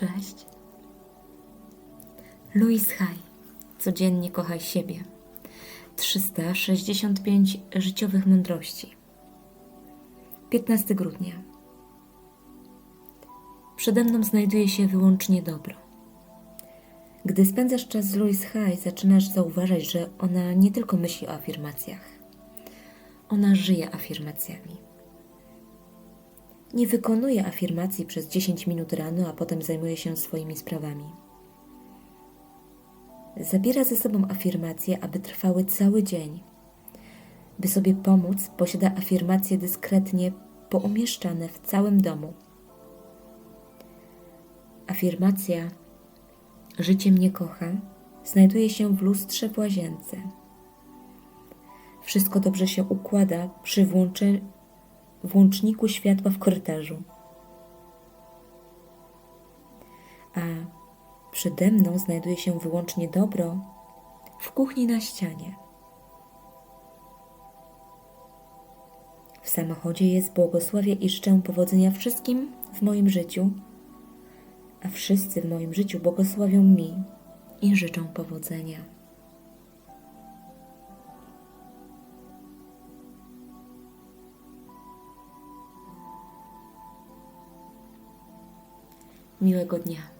Cześć. Louis Hay. Codziennie kochaj siebie. 365 życiowych mądrości. 15 grudnia. Przede mną znajduje się wyłącznie dobro. Gdy spędzasz czas z Louis Hay, zaczynasz zauważać, że ona nie tylko myśli o afirmacjach. Ona żyje afirmacjami. Nie wykonuje afirmacji przez 10 minut rano, a potem zajmuje się swoimi sprawami. Zabiera ze sobą afirmacje, aby trwały cały dzień. By sobie pomóc, posiada afirmacje dyskretnie poumieszczane w całym domu. Afirmacja Życie mnie kocha znajduje się w lustrze w łazience. Wszystko dobrze się układa przy włącze, włączniku światła w korytarzu. A przede mną znajduje się wyłącznie dobro w kuchni na ścianie. W samochodzie jest błogosławię i życzę powodzenia wszystkim w moim życiu, a wszyscy w moim życiu błogosławią mi i życzą powodzenia. Miłego dnia.